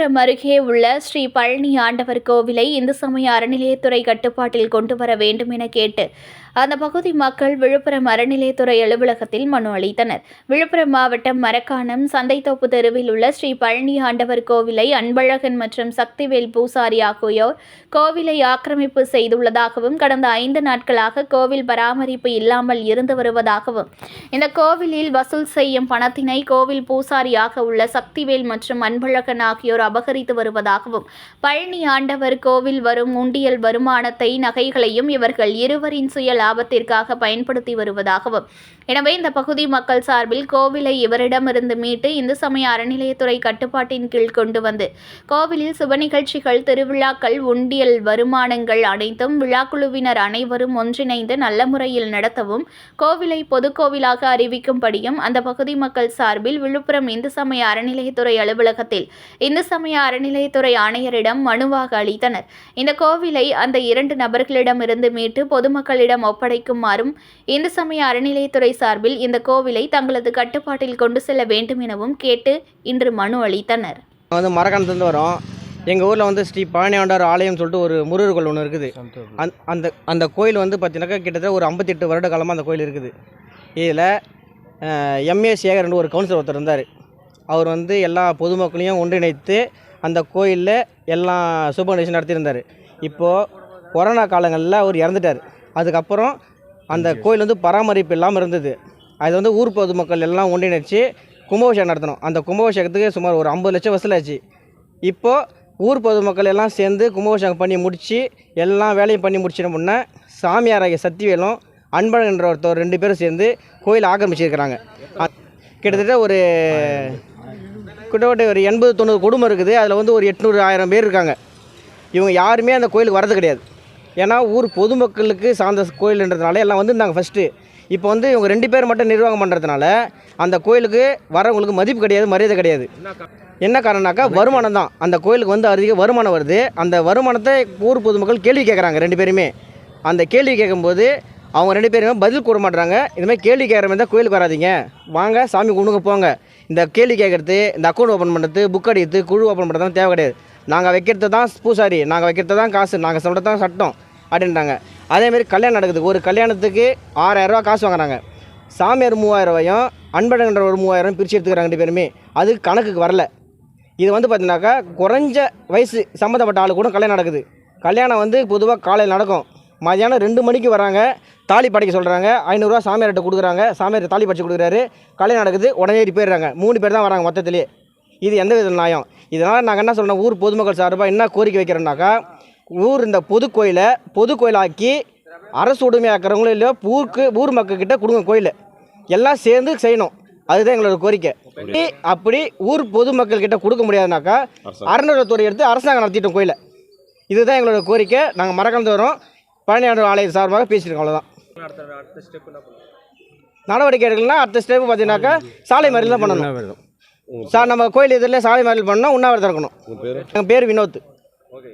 விழுப்புரம் அருகே உள்ள ஸ்ரீ பழனி ஆண்டவர் கோவிலை இந்து சமய அறநிலையத்துறை கட்டுப்பாட்டில் கொண்டு வர வேண்டும் என கேட்டு அந்த பகுதி மக்கள் விழுப்புரம் அறநிலையத்துறை அலுவலகத்தில் மனு அளித்தனர். விழுப்புரம் மாவட்டம் மரக்காணம் சந்தைத்தோப்பு தெருவில் உள்ள ஸ்ரீ பழனி ஆண்டவர் கோவிலை அன்பழகன் மற்றும் சக்திவேல் பூசாரி ஆகியோர் கோவிலை ஆக்கிரமிப்பு செய்துள்ளதாகவும் கடந்த ஐந்து நாட்களாக கோவில் பராமரிப்பு இல்லாமல் இருந்து வருவதாகவும் இந்த கோவிலில் வசூல் செய்யும் பணத்தினை கோவில் பூசாரியாக உள்ள சக்திவேல் மற்றும் அன்பழகன் ஆகியோர் அபகரித்து வருவதாகவும் பழனி ஆண்டவர் கோவில் வரும் உண்டியல் வருமானத்தை நகைகளையும் இவர்கள் இருவரின் சுய லாபத்திற்காக பயன்படுத்தி வருவதாகவும் எனவே இந்த பகுதி மக்கள் சார்பில் கோவிலை இவரிடமிருந்து மீட்டு இந்து சமய அறநிலையத்துறை கட்டுப்பாட்டின் கீழ் கொண்டு வந்து கோவிலில் சுப நிகழ்ச்சிகள் திருவிழாக்கள் உண்டியல் வருமானங்கள் அனைத்தும் விழாக்குழுவினர் அனைவரும் ஒன்றிணைந்து நல்ல முறையில் நடத்தவும் கோவிலை பொதுக்கோவிலாக அறிவிக்கும்படியும் அந்த பகுதி மக்கள் சார்பில் விழுப்புரம் இந்து சமய அறநிலையத்துறை அலுவலகத்தில் இந்து சமய அறநிலையத்துறை ஆணையரிடம் மனுவாக அளித்தனர். இந்த கோவிலை அந்த இரண்டு நபர்களிடமிருந்து மீட்டு பொதுமக்களிடம் ஒப்படைக்குமாறும் இந்து சமய அறநிலையத்துறை சார்பில் இந்த கோவிலை தங்களது கட்டுப்பாட்டில் கொண்டு செல்ல வேண்டும் எனவும் கேட்டு இன்று மனு அளித்தனர். வந்து மரக்கணத்துலேருந்து வரோம். எங்கள் ஊரில் வந்து ஸ்ரீ பழனியாண்டார் ஆலயம் சொல்லிட்டு ஒரு முருகர் கோயில் ஒன்று இருக்குது. அந் அந்த அந்த கோயில் வந்து பார்த்தீங்கன்னாக்கா கிட்டத்தட்ட ஒரு ஐம்பத்தெட்டு வருட காலமாக அந்த கோயில் இருக்குது. இதில் எம்ஏ சேகர்னு ஒரு கவுன்சிலர் ஒருத்தர் இருந்தார். அவர் வந்து எல்லா பொதுமக்களையும் ஒன்றிணைத்து அந்த கோயிலில் எல்லாம் சூப்பர் நடத்தியிருந்தார். இப்போது கொரோனா காலங்களில் அவர் இறந்துட்டார். அதுக்கப்புறம் அந்த கோயில் வந்து பராமரிப்பு இல்லாமல் இருந்தது. அது வந்து ஊர் பொதுமக்கள் எல்லாம் ஒன்றிணைச்சு கும்பாபிஷேகம் நடத்தணும். அந்த கும்பாபிஷேகத்துக்கு சுமார் ஒரு ஐம்பது லட்சம் வசூலாச்சு இப்போது ஊர் பொதுமக்கள் எல்லாம் சேர்ந்து கும்பாபிஷேகம் பண்ணி முடித்து எல்லா வேலையும் பண்ணி முடிச்சின முன்னே சாமியாராகிய சத்திவேலும் அன்பழகன்ற ஒருத்தர் ரெண்டு பேரும் சேர்ந்து கோயில் ஆக்கிரமிச்சிருக்கிறாங்க. கிட்டத்தட்ட ஒரு கிட்டத்தட்ட ஒரு எண்பது தொண்ணூறு குடும்பம் இருக்குது. அதில் வந்து ஒரு எட்நூறு ஆயிரம் பேர் இருக்காங்க. இவங்க யாருமே அந்த கோயிலுக்கு வரது கிடையாது. ஏன்னா ஊர் பொதுமக்களுக்கு சார்ந்த கோயில்ன்றதுனால எல்லாம் வந்துருந்தாங்க ஃபஸ்ட்டு இப்போ வந்து இவங்க ரெண்டு பேர் மட்டும் நிர்வாகம் பண்ணுறதுனால அந்த கோயிலுக்கு வரவங்களுக்கு மதிப்பு கிடையாது மரியாதை கிடையாது. என்ன காரணம்னாக்கா வருமானம் தான். அந்த கோயிலுக்கு வந்து அதிக வருமானம் வருது. அந்த வருமானத்தை ஊர் பொதுமக்கள் கேள்வி கேட்குறாங்க ரெண்டு பேருமே. அந்த கேள்வி கேட்கும்போது அவங்க ரெண்டு பேருமே பதில் கூற மாட்டுறாங்க இதுமாதிரி கேள்வி கேட்குற மாதிரி தான் கோயிலுக்கு வராதீங்க. வாங்க சாமி கும்பிடுங்க போங்க. இந்த கேள்வி கேட்குறது இந்த அக்கௌண்ட் ஓப்பன் பண்ணுறது புக் அடிக்கிறது குழு ஓப்பன் பண்ணுறதுலாம் தேவை கிடையாது. நாங்கள் வைக்கிறது தான் பூசாரி நாங்கள் வைக்கிறது தான் காசு நாங்கள் சொல்கிறது தான் சட்டம் அப்படின்றாங்க. அதேமாரி கல்யாணம் நடக்குது. ஒரு கல்யாணத்துக்கு ஆறாயிரரூவா காசு வாங்குறாங்க. சாமியார் மூவாயிரம் ரூபாயும் அன்பழகன்ற ஒரு மூவாயிரம் பிரித்து எடுத்துக்கிறாங்க ரெண்டு பேருமே. அது கணக்குக்கு வரல. இது வந்து பார்த்தீங்கன்னாக்கா குறைஞ்ச வயசு சம்மந்தப்பட்ட ஆளு கூட கல்யாணம் நடக்குது. கல்யாணம் வந்து பொதுவாக காலையில் நடக்கும். மதியானம் ரெண்டு மணிக்கு வராங்க. தாலி படைக்க சொல்கிறாங்க ஐநூறுரூவா சாமியார்கிட்ட கொடுக்குறாங்க. சாமியார் தாலி படிச்சு கொடுக்குறாரு. கல்யாணம் நடக்குது. உடனே ஏறி போயிடுறாங்க மூணு பேர் தான் வராங்க மொத்தத்திலே. இது எந்த வித நியாயம்? இதனால் நாங்கள் என்ன சொல்கிறோம் ஊர் பொதுமக்கள் சார்பாக என்ன கோரிக்கை வைக்கிறோம்னாக்கா ஊர் இந்த பொது கோயிலை பொது கோயிலாக்கி அரசு உடைமையாக்குறவங்களும் இல்லையோ ஊருக்கு ஊர் மக்கள்கிட்ட கொடுங்க கோயில். எல்லாம் சேர்ந்து செய்யணும். அதுதான் எங்களோட கோரிக்கை. அப்படி அப்படி ஊர் பொதுமக்கள் கிட்ட கொடுக்க முடியாதுனாக்கா அறநிலையத்துறை எடுத்து அரசாங்கம் நடத்திட்டோம் கோயிலை. இதுதான் எங்களோட கோரிக்கை. நாங்கள் மறக்காம வரோம் பழனியாண்டு ஆலய சார்பாக பேசியிருக்கோம் அவ்வளோதான் நடவடிக்கை எடுக்கலன்னா அடுத்த ஸ்டெப் பார்த்தீங்கன்னாக்கா சாலை மறியல் தான் பண்ணணும். சார் நம்ம கோயில் இதில் சாலை மறியல் பண்ணால் உண்ணாவிரதம் இருக்கணும். எங்கள் பேர்? வினோத். ஓகே